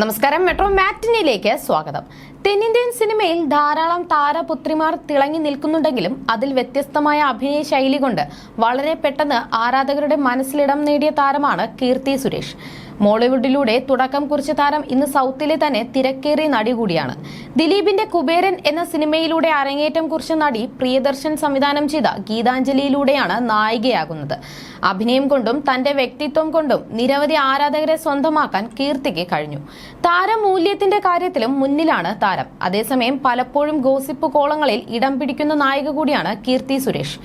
നമസ്കാരം. മെട്രോ മാറ്റിനിയിലേക്ക് സ്വാഗതം. തെന്നിന്ത്യൻ സിനിമയിൽ ധാരാളം താരപുത്രിമാർ തിളങ്ങി നിൽക്കുന്നുണ്ടെങ്കിലും അതിൽ വ്യത്യസ്തമായ അഭിനയ ശൈലി കൊണ്ട് വളരെ പെട്ടെന്ന് ആരാധകരുടെ മനസ്സിലിടം നേടിയ താരമാണ് കീർത്തി സുരേഷ്. മോളിവുഡിലൂടെ തുടക്കം കുറിച്ച താരം ഇന്ന് സൗത്തിലെ തന്നെ തിരക്കേറിയ നടി കൂടിയാണ്. ദിലീപിന്റെ കുബേരൻ എന്ന സിനിമയിലൂടെ അരങ്ങേറ്റം കുറിച്ച നടി പ്രിയദർശൻ സംവിധാനം ചെയ്ത ഗീതാഞ്ജലിയിലൂടെയാണ് നായികയാകുന്നത്. അഭിനയം കൊണ്ടും തന്റെ വ്യക്തിത്വം കൊണ്ടും നിരവധി ആരാധകരെ സ്വന്തമാക്കാൻ കീർത്തിക്ക് കഴിഞ്ഞു. താരമൂല്യത്തിന്റെ കാര്യത്തിലും മുന്നിലാണ് താരം. അതേസമയം പലപ്പോഴും ഗോസിപ്പ് കോളങ്ങളിൽ ഇടം പിടിക്കുന്ന നായിക കൂടിയാണ് കീർത്തി സുരേഷ്.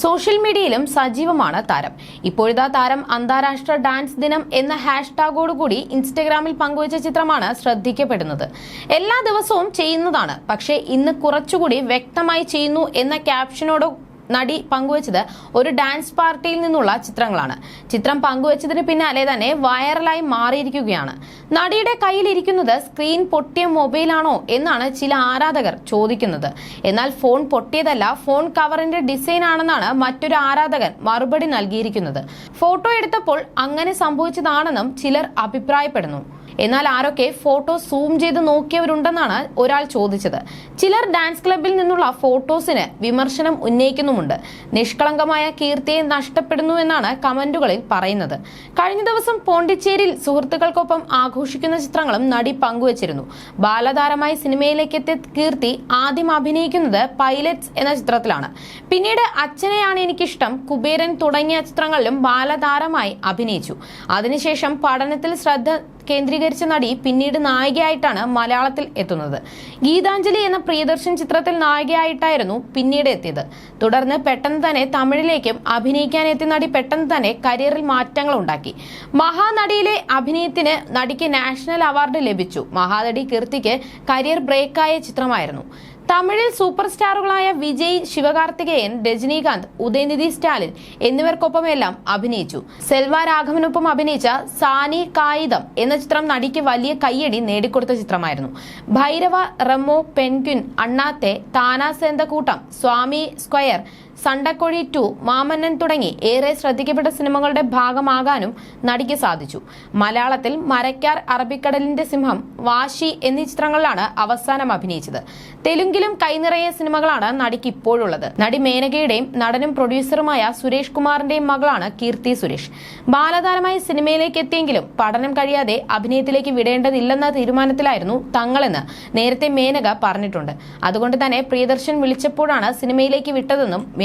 സോഷ്യൽ മീഡിയയിലും സജീവമാണ് താരം. ഇപ്പോഴത്തെ താരം അന്താരാഷ്ട്ര ഡാൻസ് ദിനം എന്ന ഹാഷ്ടാഗോടുകൂടി ഇൻസ്റ്റഗ്രാമിൽ പങ്കുവച്ച ചിത്രമാണ് ശ്രദ്ധിക്കപ്പെടുന്നത്. എല്ലാ ദിവസവും ചെയ്യുന്നതാണ്. പക്ഷേ ഇന്ന് കുറച്ചുകൂടി വ്യക്തമായി ചെയ്യുന്നു എന്ന ക്യാപ്ഷനോട് നടി പങ്കുവച്ചത് ഒരു ഡാൻസ് പാർട്ടിയിൽ നിന്നുള്ള ചിത്രങ്ങളാണ്. ചിത്രം പങ്കുവച്ചതിന് പിന്നാലെ തന്നെ വൈറലായി മാറിയിരിക്കുകയാണ്. നടിയുടെ കയ്യിലിരിക്കുന്നത് സ്ക്രീൻ പൊട്ടിയ മൊബൈലാണോ എന്നാണ് ചില ആരാധകർ ചോദിക്കുന്നത്. എന്നാൽ ഫോൺ പൊട്ടിയതല്ല ഫോൺ കവറിന്റെ ഡിസൈൻ ആണെന്നാണ് മറ്റൊരു ആരാധകൻ മറുപടി നൽകിയിരിക്കുന്നത്. ഫോട്ടോ എടുത്തപ്പോൾ അങ്ങനെ സംഭവിച്ചതാണെന്നും ചിലർ അഭിപ്രായപ്പെടുന്നു. എന്നാൽ ആരൊക്കെ ഫോട്ടോ സൂം ചെയ്ത് നോക്കിയവരുണ്ടെന്നാണ് ഒരാൾ ചോദിച്ചത്. ചിലർ ഡാൻസ് ക്ലബിൽ നിന്നുള്ള ഫോട്ടോസിന് വിമർശനം ഉന്നയിക്കുന്നുമുണ്ട്. നിഷ്കളങ്കമായ കീർത്തിയെ നഷ്ടപ്പെടുന്നു എന്നാണ് കമന്റുകളിൽ പറയുന്നത്. കഴിഞ്ഞ ദിവസം പോണ്ടിച്ചേരിൽ സുഹൃത്തുക്കൾക്കൊപ്പം ആഘോഷിക്കുന്ന ചിത്രങ്ങളും നടി പങ്കുവച്ചിരുന്നു. ബാലതാരമായി സിനിമയിലേക്ക് എത്തിയ കീർത്തി ആദ്യം അഭിനയിക്കുന്നത് പൈലറ്റ്സ് എന്ന ചിത്രത്തിലാണ്. പിന്നീട് അച്ഛനെയാണ് എനിക്കിഷ്ടം കുബേരൻ തുടങ്ങിയ ചിത്രങ്ങളിലും ബാലതാരമായി അഭിനയിച്ചു. അതിനുശേഷം പഠനത്തിൽ ശ്രദ്ധ കേന്ദ്രീകരിച്ച നടി പിന്നീട് നായികയായിട്ടാണ് മലയാളത്തിൽ എത്തുന്നത്. ഗീതാഞ്ജലി എന്ന പ്രിയദർശൻ ചിത്രത്തിൽ നായികയായിട്ടായിരുന്നു പിന്നീട് എത്തിയത്. തുടർന്ന് പെട്ടെന്ന് തന്നെ തമിഴിലേക്കും അഭിനയിക്കാൻ എത്തിയ നടി പെട്ടെന്ന് തന്നെ കരിയറിൽ മാറ്റങ്ങൾ ഉണ്ടാക്കി. മഹാനടിയിലെ അഭിനയത്തിന് നടിക്ക് നാഷണൽ അവാർഡ് ലഭിച്ചു. മഹാനടി കീർത്തിക്ക് കരിയർ ബ്രേക്കായ ചിത്രമായിരുന്നു. തമിഴിൽ സൂപ്പർ സ്റ്റാറുകളായ വിജയ് ശിവകാർത്തികേയൻ രജനീകാന്ത് ഉദയനിധി സ്റ്റാലിൻ എന്നിവർക്കൊപ്പമെല്ലാം അഭിനയിച്ചു. സെൽവ രാഘവനൊപ്പം അഭിനയിച്ച സാനി കായിതം എന്ന ചിത്രം നടിക്ക് വലിയ കയ്യടി നേടിക്കൊടുത്ത ചിത്രമായിരുന്നു. Bhairava Remo penguin Annaatthe Thaanaa Serndha Koottam Saamy square Sandakozhi two Maamannan തുടങ്ങി ഏറെ ശ്രദ്ധിക്കപ്പെട്ട സിനിമകളുടെ ഭാഗമാകാനും നടിക്ക് സാധിച്ചു. മലയാളത്തിൽ മരക്കാർ അറബിക്കടലിന്റെ സിംഹം വാശി എന്നീ ചിത്രങ്ങളിലാണ് അവസാനം അഭിനയിച്ചത്. തെലുങ്കിലും കൈനിറയ സിനിമകളാണ് നടിക്ക് ഇപ്പോഴുള്ളത്. നടി മേനകയുടെയും നടനും പ്രൊഡ്യൂസറുമായ സുരേഷ് കുമാറിന്റെയും മകളാണ് കീർത്തി സുരേഷ്. ബാലതാരമായി സിനിമയിലേക്ക് എത്തിയെങ്കിലും പഠനം കഴിയാതെ അഭിനയത്തിലേക്ക് വിടേണ്ടതില്ലെന്ന തീരുമാനത്തിലായിരുന്നു തങ്ങളെന്ന് നേരത്തെ മേനക പറഞ്ഞിട്ടുണ്ട്. അതുകൊണ്ട് തന്നെ പ്രിയദർശൻ വിളിച്ചപ്പോഴാണ് സിനിമയിലേക്ക് വിട്ടതെന്നും